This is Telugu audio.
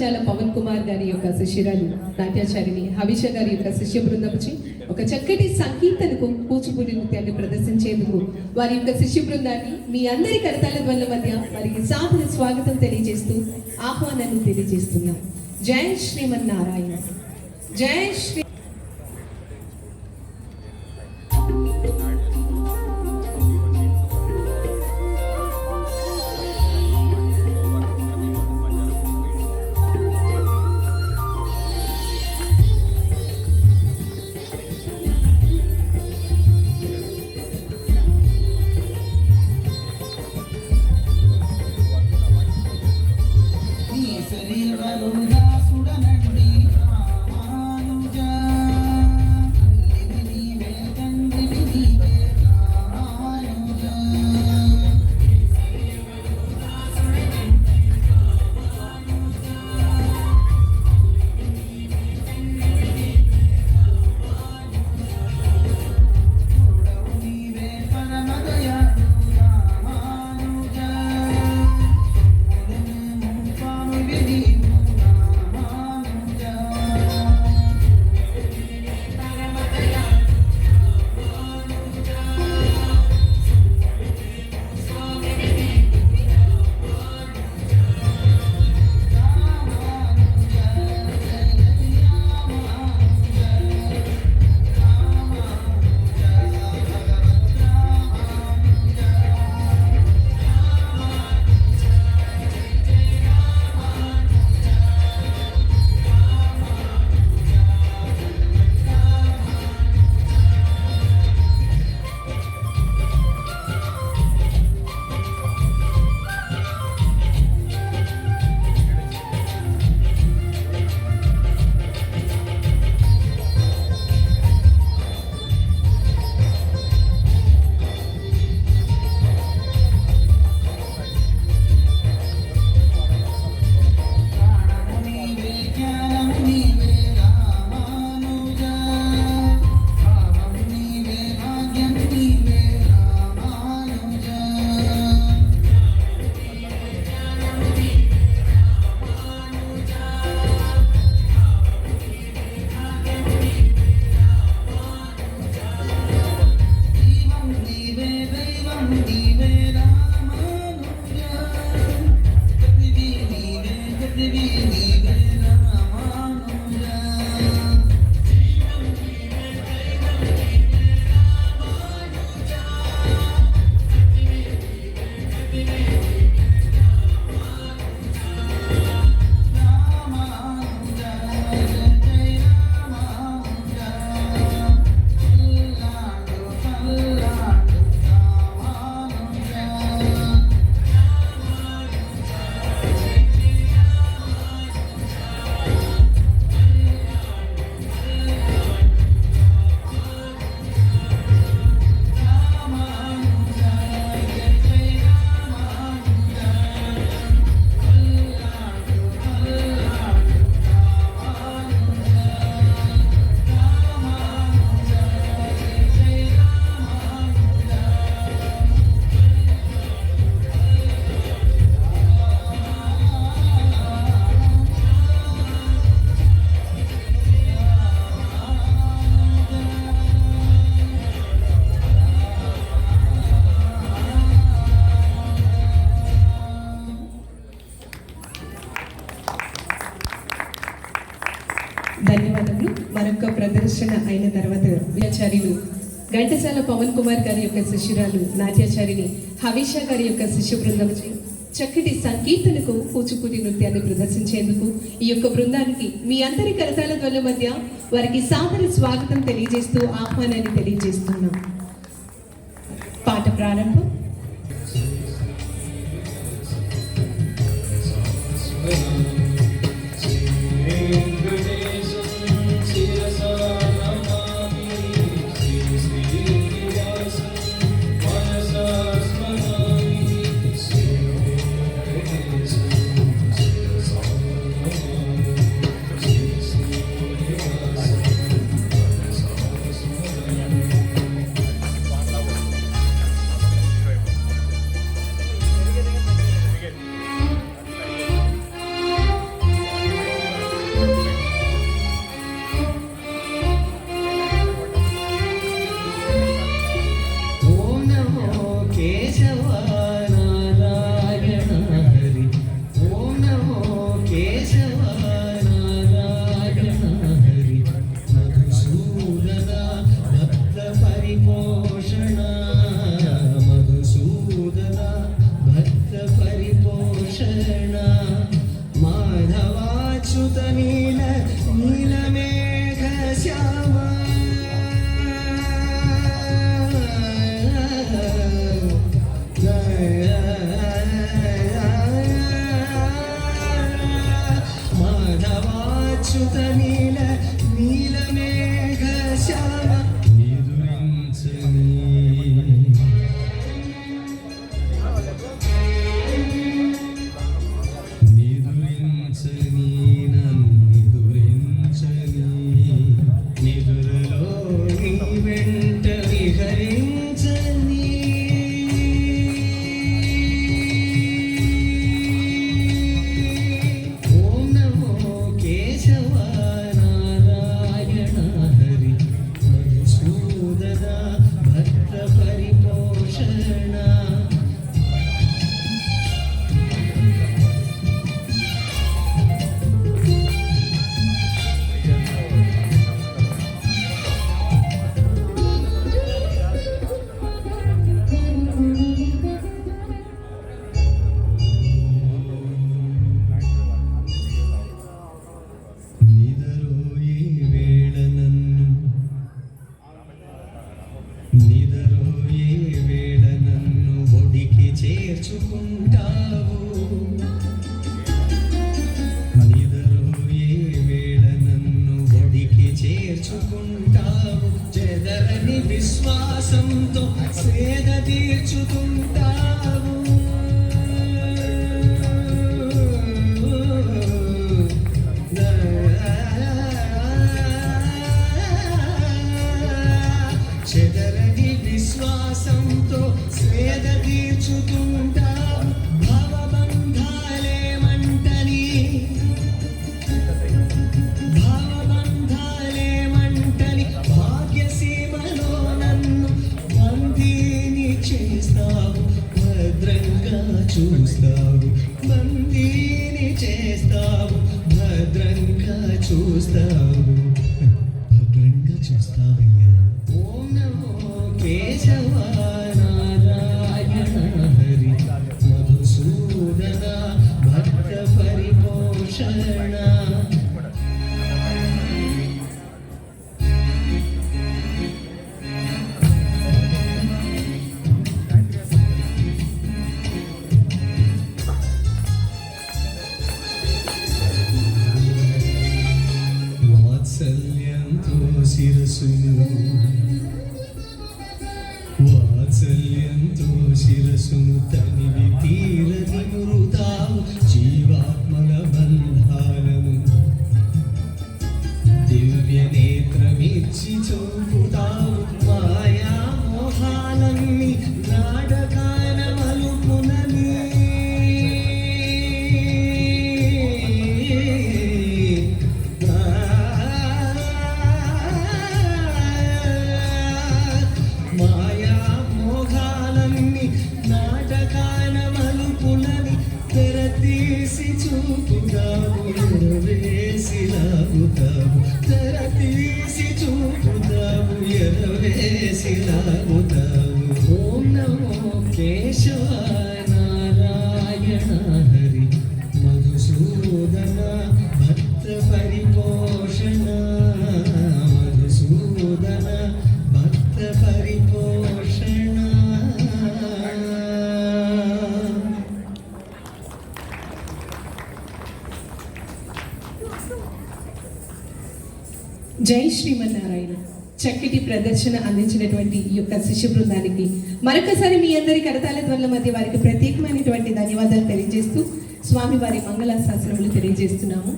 చాలా పవన్ కుమార్ గారి యొక్క శిష్యురాలు నాట్యాచారిణి హవిష గారి యొక్క శిష్య బృందంచి ఒక చక్కటి సంగీతనకు కూచిపూడి నృత్యాన్ని ప్రదర్శించేందుకు వారి యొక్క శిష్య బృందాన్ని మీ అందరి కరతాల వల్ల మధ్య వారికి సాధన స్వాగతం తెలియజేస్తూ ఆహ్వానాన్ని తెలియజేస్తున్నాం. జై శ్రీమన్నారాయణ. జై శ్రీ Yeah. ధన్యవాదములు. మరొక ప్రదర్శన అయిన తర్వాత విద్యాచార్యులు ఘంటసాల పవన్ కుమార్ గారి యొక్క శిష్యురాలు నాట్యాచారిని హవీష గారి యొక్క శిష్య బృందం చక్కటి సంకీర్తనకు కూచిపూడి నృత్యాన్ని ప్రదర్శించేందుకు ఈ యొక్క బృందానికి మీ అందరి కరతాల ధ్వల మధ్య వారికి సాదర స్వాగతం తెలియజేస్తూ ఆహ్వానాన్ని తెలియజేస్తున్నాం. పాట ప్రారంభం. Shakshuta Nila, Nila Megha Shyam విశ్వాసంతో సేద తీర్చుకుంటావు. చెదరని విశ్వాసంతో స్వేద తీర్చుకుంటావు. చేస్తావు భద్రంగా చూస్తావు బందీని చేస్తావు భద్రంగా చూస్తావు భద్రంగా చూస్తావయ్యా. ఓం నమో కేశవ హరి మధుసూదన భక్త పరిపోషణ. శిరసును వాత్సల్యంతో శిరసును తనివి తీరని మురుతావు జీవాత్మల బంధాలను దివ్య నేత్రమిచ్చి చూపుతావు ఎరవేసి ఓం నమో కేశవ నారాయణ హరి మధుసూదన భక్త పరిపోషణ మధుసూదన భక్త పరిపోషణ జై శ్రీమన్నారాయణ. చక్కటి ప్రదర్శన అందించినటువంటి ఈ యొక్క శిష్య బృందానికి మరొకసారి మీ అందరి కరతాల ధ్వనుల మధ్య వారికి ప్రత్యేకమైనటువంటి ధన్యవాదాలు తెలియజేస్తూ స్వామి వారి మంగళ శాస్త్రములు తెలియజేస్తున్నాము.